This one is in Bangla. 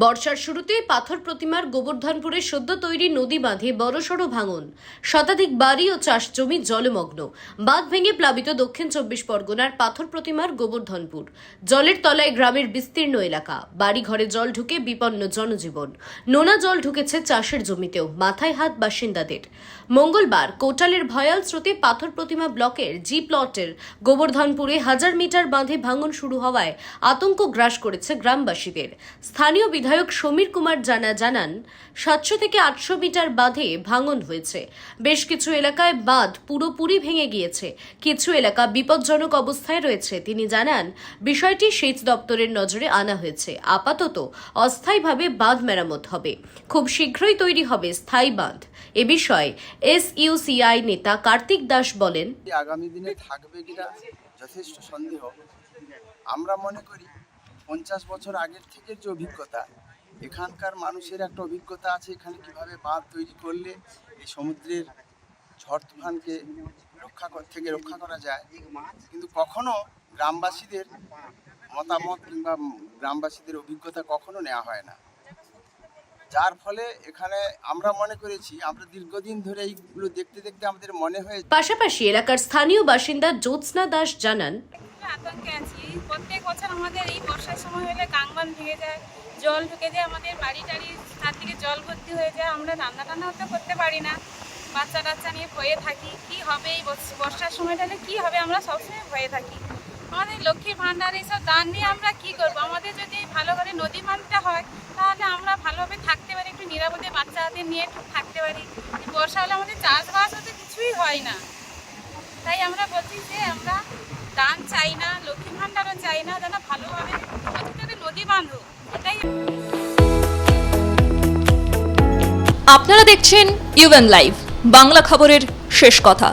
বর্ষার শুরুতে পাথর প্রতিমার গোবর্ধনপুরে সদ্য তৈরি নদী বাঁধে বড়সড় ভাঙন। শতাধিক বাড়ি ও চাষ জমি জলমগ্ন। বাঁধ ভেঙে প্লাবিত দক্ষিণ চব্বিশ পরগনার পাথর প্রতিমার গোবর্ধনপুর। জলের তলায় গ্রামের বিস্তীর্ণ এলাকা। বাড়ি ঘরে জল ঢুকে বিপন্ন জনজীবন। নোনা জল ঢুকেছে চাষের জমিতেও, মাথায় হাত বাসিন্দাদের। মঙ্গলবার কোটালের ভয়াল স্রোতে পাথর প্রতিমা ব্লকের জি প্লটের গোবর্ধনপুরে হাজার মিটার বাঁধে ভাঙন শুরু হওয়ায় আতঙ্ক গ্রাস করেছে গ্রামবাসীদের। স্থানীয় বিধায়ক সমীর কুমার জানা জানান, সাতশো থেকে আটশো মিটার বাঁধে ভাঙন হয়েছে। বেশ কিছু এলাকায় বাঁধ পুরোপুরি ভেঙে গিয়েছে। কিছু এলাকা বিপজ্জনক অবস্থায় রয়েছে। তিনি জানান, বিষয়টি সেচ দপ্তরের নজরে আনা হয়েছে। আপাতত অস্থায়ীভাবে বাঁধ মেরামত হবে। খুব শীঘ্রই তৈরি হবে স্থায়ী বাঁধ। এ বিষয়ে এসইউসিআই নেতা কার্তিক দাস বলেন, আগামী দিনে থাকবে কিনা যথেষ্ট সন্দেহ। আমরা মনে করি পঞ্চাশ বছর আগের থেকে যে অভিজ্ঞতা এখানকার মানুষের একটা অভিজ্ঞতা আছে এখানে কীভাবে বাঁধ তৈরি করলে এই সমুদ্রের ঝড় তুফানকে রক্ষা থেকে রক্ষা করা যায়। কিন্তু কখনো গ্রামবাসীদের মতামত কিংবা গ্রামবাসীদের অভিজ্ঞতা কখনো নেওয়া হয় না। যার ফলে এখানে আমরা মনে করেছি আমরা দীর্ঘদিন ধরে এইগুলো দেখতে দেখতে আমাদের মনে হয়ে পাশাপাশি এলাকার স্থানীয় বাসিন্দা জ্যোৎস্না দাস জানান আতঙ্কে আছি। প্রত্যেক বছর আমাদের এই বর্ষার সময় হলে গাংবান ভেঙে যায়, জল ঢুকে যায়, আমাদের বাড়ি টাড়ি চারদিকে জল ভর্তি হয়ে যায়, আমরা রান্না টান্নাও তো করতে পারি না। বাচ্চা টাচ্চা নিয়ে ভয়ে থাকি, কি হবে এই বর্ষ- বর্ষার সময়টাতে কি হবে আমরা সবসময় ভয়ে থাকি। আমাদের লক্ষ্মীর ভাণ্ডার, এইসব দান নিয়ে আমরা কি করব? আমাদের যদি ভালো করে নদী বাঁধটা হয়, তাহলে আমরা ভালোভাবে থাকতে পারি, একটু নিরাপদে বাচ্চাদের নিয়ে একটু থাকতে পারি। বর্ষা হলে আমাদের চাষবাস হতে কিছুই হয় না। তাই আমরা বলছি যে আমরা দান চাই না চাই না, যেন ভালোভাবে নদী বাঁধো, এটাই আপনারা দেখছেন ইউএন লাইভ বাংলা খবরের শেষ কথা।